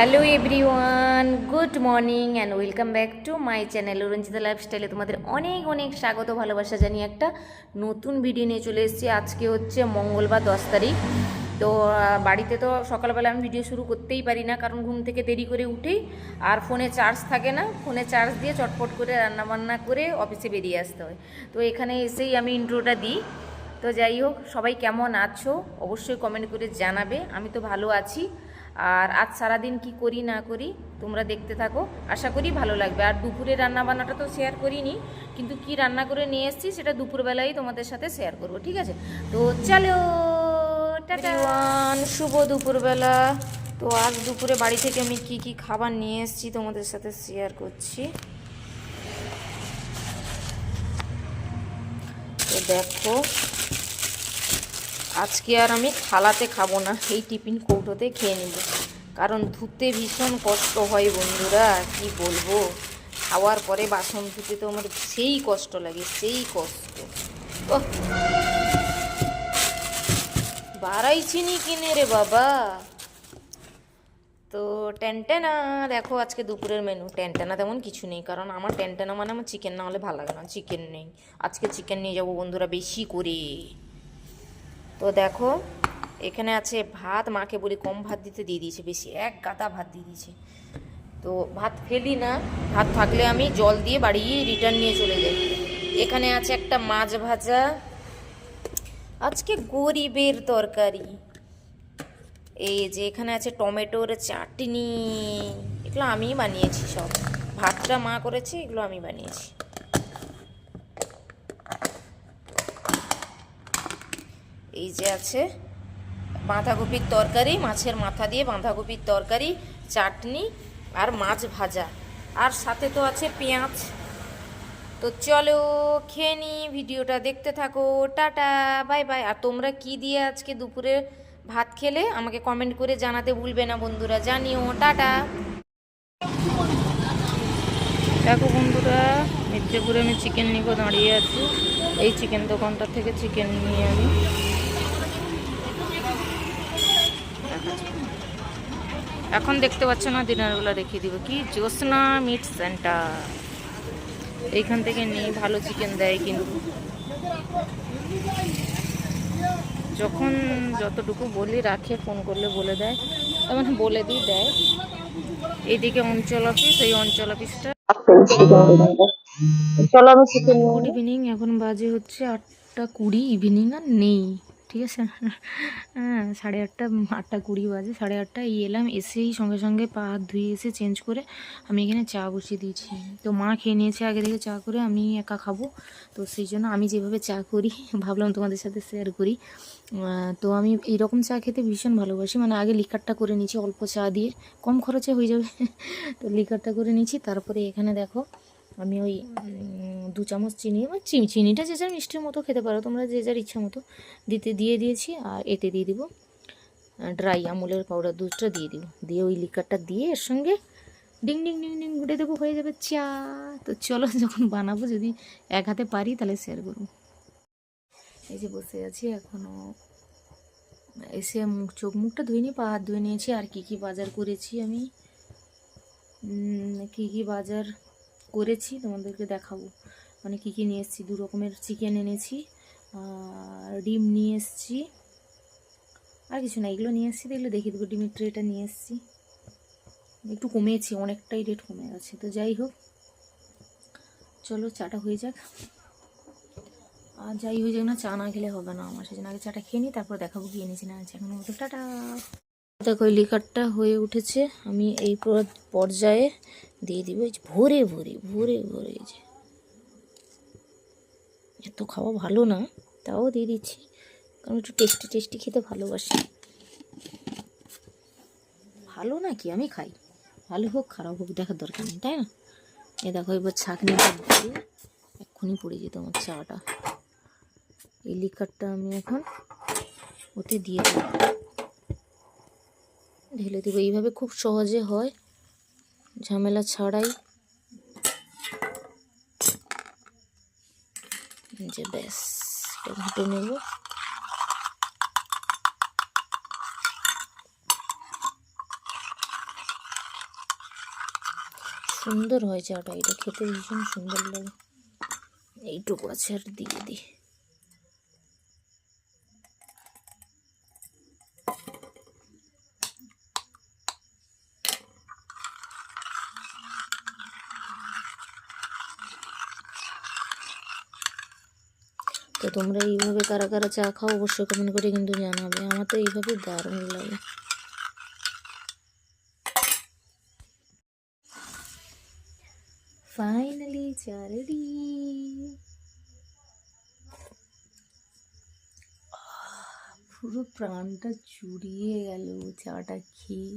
Hello everyone good morning and welcome back to my channel Ranjita লাইফস্টাইলে তোমাদের অনেক অনেক স্বাগত, ভালোবাসা জানিয়ে একটা নতুন ভিডিও নিয়ে চলে এসেছি। আজকে হচ্ছে মঙ্গলবার দশ তারিখ। তো বাড়িতে তো সকালবেলা আমি ভিডিও শুরু করতেই পারি না, কারণ ঘুম থেকে দেরি করে উঠেই আর ফোনে চার্জ থাকে না। ফোনে চার্জ দিয়ে চটপট করে রান্নাবান্না করে অফিসে বেরিয়ে আসতে হয়। তো, এখানে এসেই আমি ইন্ট্রোটা দিই। তো, যাই হোক, সবাই কেমন আছো? অবশ্যই কমেন্ট করে জানাবে। আমি তো ভালো আছি। আর আজ সারাদিন কি করি না করি তোমরা দেখতে থাকো। আশা করি ভালো লাগবে। আর দুপুরে রান্না বান্নাটা তো শেয়ার করিনি, কিন্তু কি রান্না করে নিয়ে এসেছি সেটা দুপুরবেলায় তোমাদের সাথে শেয়ার করব, ঠিক আছে? তো চলো শুভ দুপুরবেলা। তো আজ দুপুরে বাড়ি থেকে আমি কি কি খাবার নিয়ে এসেছি তোমাদের সাথে শেয়ার করছি। তো দেখো আজকে আর আমি থালাতে খাব না, এই টিফিন কৌটোতে খেয়ে নেব। কারণ ধুতে ভীষণ কষ্ট হয় বন্ধুরা, কি বলব? খাওয়ার পরে বাসন ধুতে তো আমার সেই কষ্ট লাগে, সেই কষ্ট। ও বাড়াই চিনি কিনে রে বাবা। তো ট্যান্টেনা দেখো আজকে দুপুরের মেনু ট্যান্টেনা তেমন কিছু নেই, কারণ আমার ট্যান্টেনা মানে আমার চিকেন না হলে ভালো লাগে না চিকেন নেই। আজকে চিকেন নিয়ে যাব বন্ধুরা বেশি করে। তো দেখো, এখানে আছে ভাত, মাকে বলি কম ভাত দিতে দিয়ে দিয়েছে, বেশি এক গাদা ভাত দিয়ে দিয়েছে। তো ভাত ফেলি না, ভাত থাকলে আমি জল দিয়ে বাড়ি রিটার্ন নিয়ে চলে যাই। এখানে আছে একটা মাছ ভাজা। আজকে গরিবের তরকারি। এই যে এখানে আছে টমেটোর চাটনি। এগুলো আমি বানিয়েছি সব। ভাতটা মা করেছে, এগুলো আমি বানিয়েছি। এই যে আছে, বাঁধাকপির তরকারি, মাছের মাথা দিয়ে বাঁধাকপির তরকারি, চাটনি আর মাছ ভাজা। আর সাথে তো আছে পেঁয়াজ। তো চলো খেয়ে ভিডিওটা দেখতে থাকো। Tata, bye by. আর তোমরা কি দিয়ে আজকে দুপুরে ভাত খেলে, আমাকে কমেন্ট করে জানাতে ভুলবে না বন্ধুরা। জানিও, টাটা। দেখো বন্ধুরা, মির্জাপুরে আমি চিকেন নিব, দাঁড়িয়ে আছি। এই চিকেন দোকানটা থেকে চিকেন নিয়ে আমি দেখাচ্ছি। এখন দেখতে পাচ্ছ না দিনের বেলা দেখিয়ে দিব। কি জ্যোৎস্না মিট সেন্টার এইখান থেকে নিয়ে ভালো চিকেন দেয় কিন্তু। যখন যতটুকু বলি রাখে ফোন করলে বলে দেয়। তেমন বলে দিই দেয়। এইদিকে অঞ্চল অফিস এই অঞ্চল অফিসটা চলো আমি চিকেন গুড ইভিনিং এখন বাজে হচ্ছে আটটা কুড়ি ইভিনিং আর নেই। ঠিক আছে? হ্যাঁ সাড়ে আটটা আটটা কুড়ি বাজে, সাড়ে আটটায় এলাম, এসেই সঙ্গে সঙ্গে পা হাত ধুয়ে এসে চেঞ্জ করে আমি এখানে চা বসিয়ে দিয়েছি। তো মা খেয়ে নিয়েছে, আগে থেকে চা করে আমি একা খাব। তো সেই জন্য আমি যেভাবে চা করি, ভাবলাম তোমাদের সাথে শেয়ার করি। তো আমি এইরকম চা খেতে ভীষণ ভালোবাসি। মানে আগে লিকারটা করে নিয়েছি, অল্প চা দিয়ে। কম খরচে হয়ে যাবে। তো লিকারটা করে নিয়েছি, তারপরে এখানে দেখো আমি ওই দু চামচ চিনি বা চিনি চিনিটা যে যার মিষ্টির মতো খেতে পারো তোমরা যে যার ইচ্ছা মতো দিতে দিয়ে দিয়েছি আর এতে দিয়ে দিব ড্রাই আমুলের পাউডার দুধটা দিয়ে দিব। দিয়ে ওই লিকারটা দিয়ে এর সঙ্গে ডিং ডিং ডিং ডিং গুটে দেবো হয়ে যাবে চা। তো চলো যখন বানাবো যদি এক হাতে পারি তাহলে শেয়ার করব। এই যে বসে আছি এখনও এসে মুখ চোখ মুখটা ধুয়ে নিয়ে পা হাত ধুয়ে নিয়েছি আর কি কি বাজার করেছি আমি। কি কি বাজার করেছি, তোমাদেরকে দেখাবো। মানে কী কী নিয়ে এসেছি, দু রকমের চিকেন এনেছি আর ডিম নিয়ে এসেছি, আর কিছু না, এগুলো নিয়ে এসেছি এগুলো দেখিয়ে দেবো, ডিমের ট্রেটা নিয়ে এসেছি। একটু কমেছি, অনেকটাই রেট কমে গেছে, তো যাই হোক। চলো, চাটা হয়ে যাক। আর যাই হয়ে যাক না, চা না খেলে হবে না আমার সেজন্য আগে চাটা খেয়ে নিই, তারপর দেখাবো কি এনেছি না এনেছি এখন টাটা! দেখো লিকারটা হয়ে উঠেছে। আমি এই পর- পর্যায়ে দিয়ে দিব। ভরে ভরে ভরে ভরে যে। এত খাওয়া ভালো না, তাও দিয়ে দিচ্ছি। কারণ একটু টেস্টি টেস্টি খেতে ভালোবাসি। ভালো না কি? আমি খাই। ভালো হোক, খারাপ হোক, দেখার দরকার নেই, তাই না? এ দেখো, এবার ছাঁকনিটা দিয়ে এক্ষুনি পড়ে যেত আমার চাটা। এই লিকারটা আমি এখন ওতে দিয়ে দেবো ঢেলে দেবো। এইভাবে খুব সহজে হয়। ঝামেলা ছাড়াই। যে ব্যাস, এটা ঘুটে নেব। সুন্দর হয় চাটা এটা খেতে ভীষণ সুন্দর লাগে। এইটুকু আছে আর দিয়ে দিই। তো তোমরা এইভাবে কারা কারা চা খাও অবশ্যই কমেন্ট করে কিন্তু জানাবে। আমার তো এইভাবে দারুণ লাগে। ফাইনালি চা রেডি পুরো প্রাণটা জুড়িয়ে গেল চাটা খেয়ে।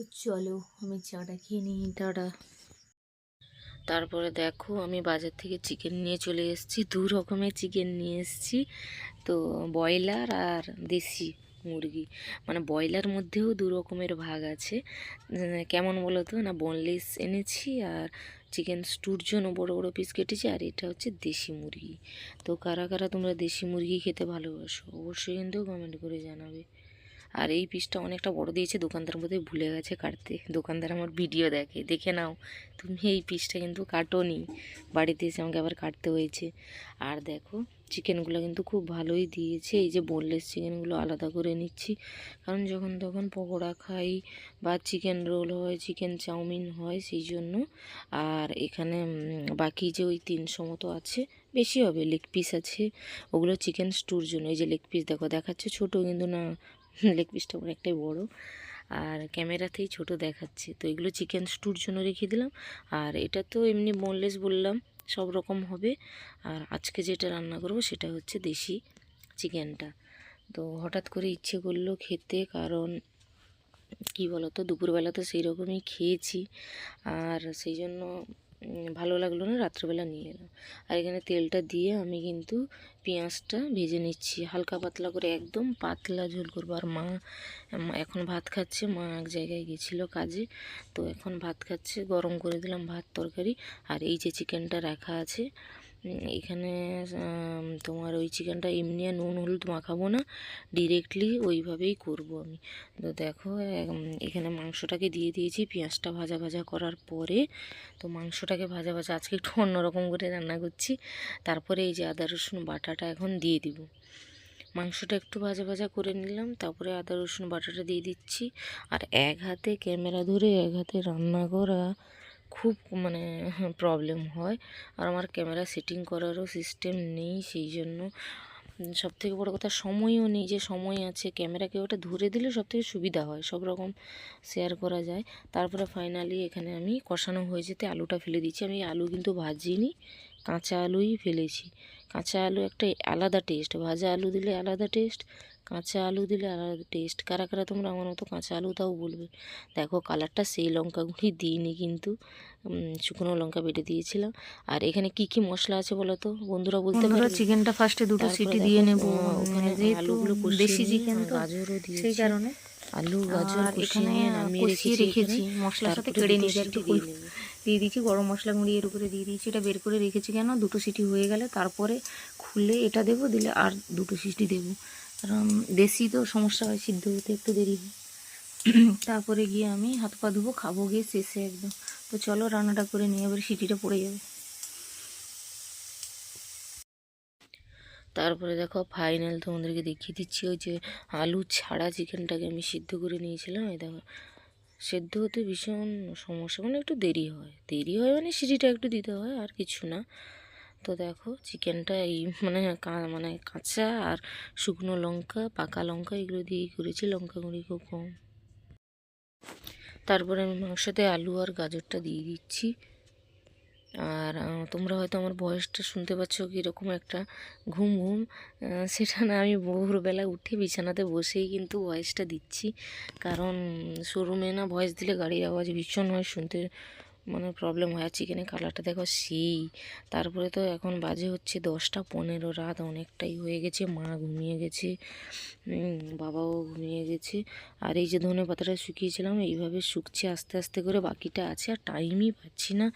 তো চলো আমি চাটা খেয়ে নিই, টাটা। তারপরে দেখো আমি বাজার থেকে চিকেন নিয়ে চলে এসেছি, দু রকমের চিকেন নিয়ে এসেছি। তো ব্রয়লার আর দেশি মুরগি মানে ব্রয়লার মধ্যেও দু রকমের ভাগ আছে। কেমন বলো তো? না বোনলেস এনেছি আর চিকেন স্টুর জন্য বড় বড় পিস কেটেছি আর এটা হচ্ছে দেশি মুরগি। তো কারা কারা তোমরা দেশি মুরগি খেতে ভালোবাসো? অবশ্যই কিন্তু কমেন্ট করে জানাবে। আর এই পিসটা অনেকটা বড় দিয়েছে, দোকানদার মধ্যে ভুলে গেছে কাটতে। দোকানদার আমার ভিডিও দেখে দেখে নাও, তুমি এই পিসটা কিন্তু কাটোনি। বাড়িতে এসে আমাকে আবার কাটতে হয়েছে। আর দেখো, চিকেনগুলো কিন্তু খুব ভালোই দিয়েছে। এই যে বোনলেস চিকেনগুলো আলাদা করে নিচ্ছি। কারণ যখন তখন পকোড়া খাই বা চিকেন রোল হয় চিকেন চাউমিন হয়, সেই জন্য। আর এখানে বাকি যে ওই তিনশো মতো আছে, বেশি হবে লেগ পিস আছে। ওগুলো চিকেন স্টুর জন্য। এই যে লেগ পিস দেখো, দেখাচ্ছে? ছোট কিন্তু না লেগ পিসটা অনেকটাই বড়। আর ক্যামেরাতেই ছোট দেখাচ্ছে। তো এগুলো চিকেন স্টুর জন্য রেখে দিলাম। আর এটা তো এমনি বোনলেস বললাম, সব রকম হবে। আর আজকে যেটা রান্না করব সেটা হচ্ছে দেশি চিকেনটা। তো হঠাৎ করে ইচ্ছে করল খেতে, কারণ কি বলতো, দুপুরবেলা তো সেই রকমই খেয়েছি। আর সেই জন্য ভালো লাগল না, রাত্রেবেলা নিয়ে এলাম। আর এখানে তেলটা দিয়ে আমি কিন্তু পেঁয়াজটা ভেজে নিচ্ছি। হালকা পাতলা করে, একদম পাতলা ঝোল করব। আর মা এখন ভাত খাচ্ছে, মা এক জায়গায় গেছিল কাজে, তো এখন ভাত খাচ্ছে, গরম করে দিলাম ভাত তরকারি। আর এই যে চিকেনটা রাখা আছে এখানে তোমার ওই চিকেনটা এমনি আর নুন, হলুদ মাখাবো না ডিরেক্টলি ওইভাবেই করব আমি। তো দেখো এখানে মাংসটাকে দিয়ে দিয়েছি, পেঁয়াজটা ভাজা ভাজা করার পরে, তো মাংসটাকে ভাজা ভাজা, আজকে একটু অন্যরকম করে রান্না করছি, তারপরে এই যে আদা, রসুন বাটাটা এখন দিয়ে দিব। মাংসটা একটু ভাজা ভাজা করে নিলাম, তারপরে আদা, রসুন বাটাটা দিয়ে দিচ্ছি, আর এক হাতে ক্যামেরা ধরে এক হাতে রান্না করা খুব মানে প্রবলেম হয়। আর আমার ক্যামেরা সেটিং করারও সিস্টেম নেই সেই জন্য সব থেকে বড়ো কথা সময়ও নেই যে সময় আছে। ক্যামেরাকে ওটা ধরে দিলে সব থেকে সুবিধা হয়। সব রকম শেয়ার করা যায়। তারপরে ফাইনালি এখানে আমি কষানো হয়ে যেতে আলুটা ফেলে দিচ্ছি আমি আলু কিন্তু ভাজিনি, কাঁচা আলুই ফেলেছি। কাঁচা আলু একটা আলাদা টেস্ট ভাজা আলু দিলে আলাদা টেস্ট কাঁচা আলু দিলে আলাদা টেস্ট কারা কারা তোমরা আমার মতো কাঁচা আলু তাও বলবে। দেখো কালারটা সেই লঙ্কাগুলি দিইনি কিন্তু শুকনো লঙ্কা বেটে দিয়েছিলাম। আর এখানে কি কি মশলা আছে বলো তো? বন্ধুরা বলতে পারবে? চিকেনটা ফার্স্টে দুটো সিটি দিয়ে নেব। ওখানে যেহেতু আলুগুলো দেশি চিকেন গাজরও দিয়েছি। সেই কারণে আলু গাজর এখানে কষিয়ে রেখেছি। মশলার সাথে কেড়ে দুটো নিয়ে সিটি একটু। দিয়ে দিয়েছি গরম মশলা গুঁড়ি এর উপরে দিয়ে দিয়েছি এটা বের করে রেখেছি কেন? দুটো সিটি হয়ে গেলে তারপরে খুলে এটা দেবো দিলে আর দুটো সিটি দেবো। কারণ দেশি তো সমস্যা হয়, সিদ্ধ হতে একটু দেরি হয়। তারপরে গিয়ে আমি হাত পা ধুবো, খাব গিয়ে শেষে একদম। তো চলো রান্নাটা করে নিয়ে এবার সিটিটা পড়ে যাবে। তারপরে দেখো ফাইনাল তোমাদেরকে দেখিয়ে দিচ্ছি, ওই যে আলু ছাড়া চিকেনটাকে আমি সিদ্ধ করে নিয়েছিলাম, এই দেখো। সেদ্ধ হতে ভীষণ সমস্যা মানে একটু দেরি হয়। দেরি হয় মানে সিটিটা একটু দিতে হয়, আর কিছু না। তো দেখো চিকেনটা এই মানে মানে কাঁচা আর শুকনো লঙ্কা, পাকা লঙ্কা এগুলো দিয়েই করেছি, লঙ্কা গুঁড়ি খুব কম। তারপরে আমি মাংসতে আলু আর গাজরটা দিয়ে দিচ্ছি। আর তোমরা হয়তো আমার ভয়েসটা শুনতে পাচ্ছ কীরকম একটা ঘুম ঘুম সেটা না আমি ভোরবেলা উঠে বিছানাতে বসেই কিন্তু ভয়েসটা দিচ্ছি। কারণ শোরুমে না ভয়েস দিলে গাড়ির আওয়াজ ভীষণ হয়, শুনতে মানে প্রবলেম হয়। আর চিকেনের কালারটা দেখো সেই। তারপরে তো এখন বাজে হচ্ছে দশটা পনেরো, রাত অনেকটাই হয়ে গেছে, মা ঘুমিয়ে গেছে বাবাও ঘুমিয়ে গেছে। আর এই যে ধনে পাতাটা শুকিয়েছিলাম, এইভাবে শুকছে আস্তে আস্তে করে, বাকিটা আছে, আর টাইমই পাচ্ছি না।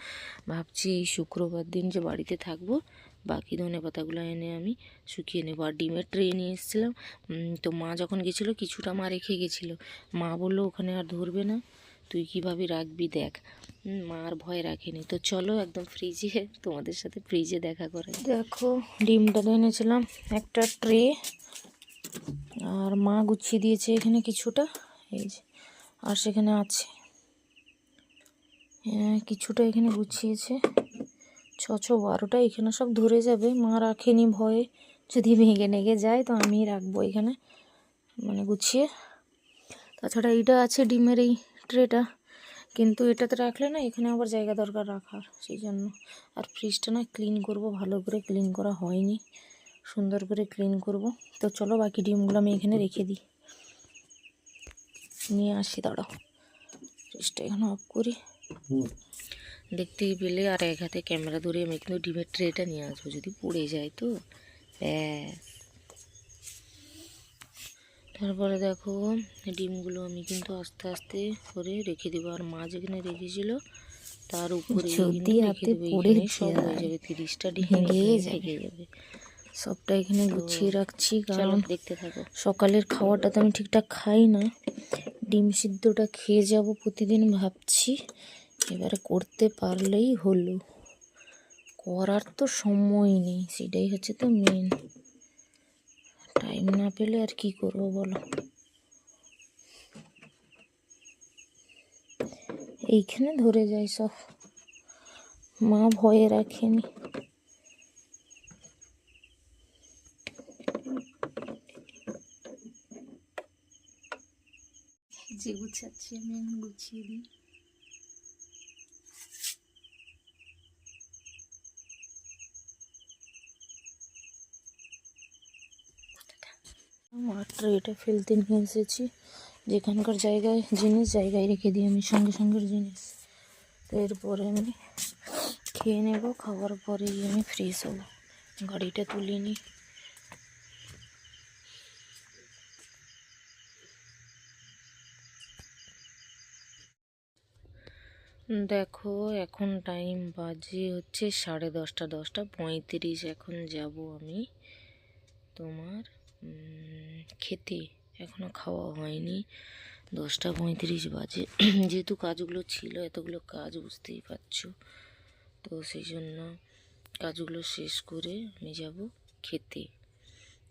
ভাবছি এই শুক্রবার দিন যে বাড়িতে থাকব, বাকি ধনে পাতাগুলো এনে আমি শুকিয়ে নেব। আর ডিমের ট্রে নিয়ে এসেছিলাম। তো মা যখন গেছিল, কিছুটা মা রেখে গেছিল। মা বলল, ওখানে আর ধরবে না। তুই কীভাবে রাখবি দেখ। হুম, মা আর ভয় রাখেনি। তো চলো একদম ফ্রিজে তোমাদের সাথে ফ্রিজে দেখা করে দেখো ডিমটা এনেছিলাম একটা ট্রে আর মা গুছিয়ে দিয়েছে এখানে কিছুটা। এই যে আর সেখানে আছে। হ্যাঁ, কিছুটা এখানে গুছিয়েছে। ছ ছ বারোটা এখানে সব ধরে যাবে। মা রাখেনি ভয়ে। যদি ভেঙে নেগে যায় তো আমি রাখব এখানে। মানে গুছিয়ে। তাছাড়া এইটা আছে ডিমের এই ট্রেটা কিন্তু এটাতে রাখলে না এখানে আবার জায়গা দরকার রাখার সেই জন্য। আর ফ্রিজটা না ক্লিন করব ভালো করে ক্লিন করা হয়নি। সুন্দর করে ক্লিন করব। তো চলো বাকি ডিমগুলো আমি এখানে রেখে দিই। নিয়ে আসি দাঁড়াও। ফ্রিজটা এখানে অফ করি। দেখতেই পেলে আর এক হাতে ক্যামেরা ধরে আমি কিন্তু ডিমের ট্রেটা নিয়ে আসব যদি পড়ে যায় তো। ব্যাস। তারপরে দেখো ডিমগুলো আমি কিন্তু আস্তে আস্তে করে রেখে দেবো। আর মা যেখানে রেখেছিল তার উপরে যদি হাতে পড়ে সব হয়ে যাবে তিরিশটা ডিম ভেঙে যাবে। থেকে যাবে। সবটা এখানে গুছিয়ে রাখছি কারণ দেখতে থাকো। সকালের খাওয়াটা তো আমি ঠিকঠাক খাই না। ডিম সিদ্ধটা খেয়ে যাব প্রতিদিন ভাবছি এবারে করতে পারলেই হলো। করার তো সময় নেই সেটাই হচ্ছে তো মেন টাইম না পেলে আর কি করব বলো? এইখানে ধরে যায় সব। মা ভয়ে রাখেনি যে গুছাচ্ছি আমি গুছিয়ে দিই। মাত্র এটা ফেলতে নিয়ে এসেছি। যেখানকার জায়গায় জিনিস, জায়গায় রেখে দিই আমি সঙ্গে সঙ্গে জিনিস। তো এরপরে আমি খেয়ে নেব, খাওয়ার পরেই আমি ফ্রেশ হব। গাড়িটা তুলে নিই। দেখো, এখন টাইম বাজে হচ্ছে সাড়ে দশটা দশটা পঁয়ত্রিশ। এখন যাব আমি তোমার খেতে। এখনও খাওয়া হয়নি। দশটা পঁয়ত্রিশ বাজে। যেহেতু কাজগুলো ছিল, এতগুলো কাজ, বুঝতেই পারছ। তো সেই জন্য কাজগুলো শেষ করে আমি যাব খেতে।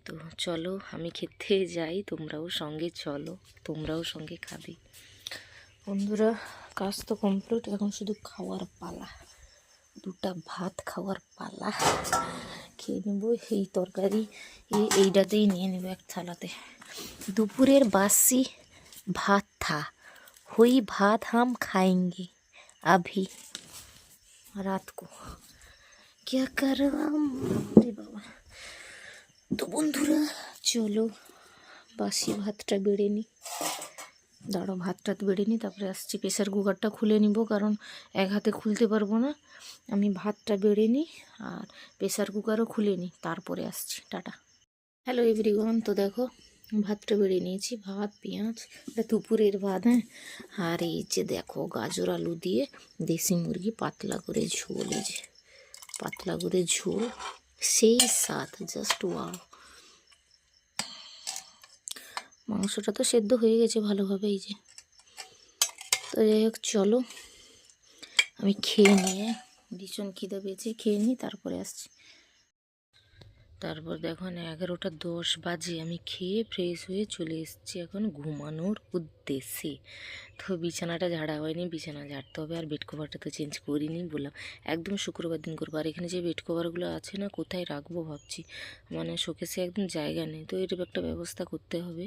তো চলো, আমি খেতে যাই, তোমরাও সঙ্গে চলো, তোমরাও সঙ্গে খাবে। বন্ধুরা, কাজ তো কমপ্লিট এখন শুধু খাওয়ার পালা। দুটা ভাত খাওয়ার পালা খেয়ে নেবো এই তরকারি এই এইটাতেই নিয়ে নেবো এক থালাতে দুপুরের বাসি ভাত থা हुई भात हम खाएंगे अभी रात को क्या कर রে বাবা তো বন্ধুরা চলো বাসি ভাতটা বেড়ে নিই দাঁড়ো ভাতটা বেড়ে নিই তারপরে আসছি প্রেশার কুকারটা খুলে নিব, কারণ এক হাতে খুলতে পারব না। আমি ভাতটা বেড়ে নিই আর প্রেশার কুকারও খুলে নিই তারপরে আসছি, টাটা। হ্যালো এভরিওয়ান তো দেখো, ভাতটা বেড়ে নিয়েছি, ভাত, পেঁয়াজ, এটা দুপুরের ভাত হ্যাঁ? আর এই যে দেখো, গাজর আলু দিয়ে দেশি মুরগি পাতলা করে ঝোল, এই যে পাতলা করে ঝোল, সেই স্বাদ জাস্ট ওয়াও মাংসটা তো সেদ্ধ হয়ে গেছে ভালোভাবে, এই যে। তো যাই হোক, চলো। আমি খেয়ে নিয়ে, ভীষণ খিদে পেয়েছি, খেয়ে নিই তারপরে আসছি। তারপর দেখো না, এগারোটা দশ বাজে, আমি খেয়ে ফ্রেশ হয়ে চলে এসেছি এখন ঘুমানোর উদ্দেশ্যে। তো বিছানাটা ঝাড়া হয়নি, বিছানা ঝাড়তে হবে, আর বেড কভারটা তো চেঞ্জ করিনি বললাম। একদম শুক্রবার দিন করব আর এখানে যে বেড কভারগুলো আছে না, কোথায় রাখব ভাবছি। মানে শোকেসে একদম জায়গা নেই, তো এর একটা ব্যবস্থা করতে হবে।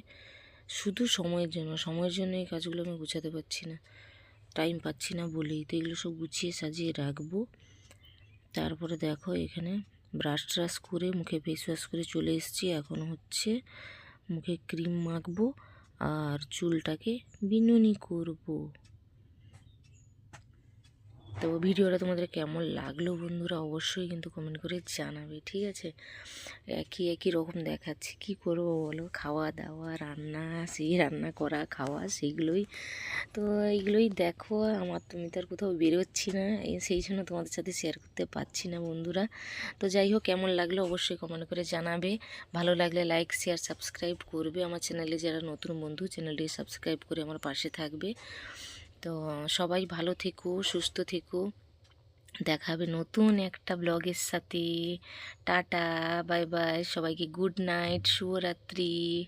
শুধু সময়ের জন্য সময়ের জন্য এই কাজগুলো আমি গুছাতে পারছি না। টাইম পাচ্ছি না বলেই, তো এগুলো সব গুছিয়ে সাজিয়ে রাখব। তারপরে দেখো এখানে ব্রাশ ট্রাশ করে, মুখে ফেস ওয়াশ করে চলে এসেছি। এখন হচ্ছে মুখে ক্রিম মাখবো আর চুলটাকে বিনুনি করব। তো ভিডিওটা তোমাদের কেমন লাগল বন্ধুরা অবশ্যই কিন্তু কমেন্ট করে জানাবে, ঠিক আছে? একই একই রকম দেখাচ্ছি, কি করব বলো? খাওয়া দাওয়া, রান্না, সেই রান্না করা, খাওয়া সেইগুলোই তো এইগুলোই দেখো, আমার তুমি আর কোথাও বেরোচ্ছি না সেই জন্য তোমাদের সাথে শেয়ার করতে পারছি না বন্ধুরা। তো যাই হোক, কেমন লাগল অবশ্যই কমেন্ট করে জানাবে। ভালো লাগলে লাইক শেয়ার সাবস্ক্রাইব করবে আমার চ্যানেলে যারা নতুন বন্ধু চ্যানেলটি সাবস্ক্রাইব করে আমার পাশে থাকবে। তো সবাই ভালো থেকো, সুস্থ থেকো। দেখা হবে নতুন একটা ব্লগের সাথে। টাটা, বাই বাই, সবাইকে গুড নাইট, শুভরাত্রি।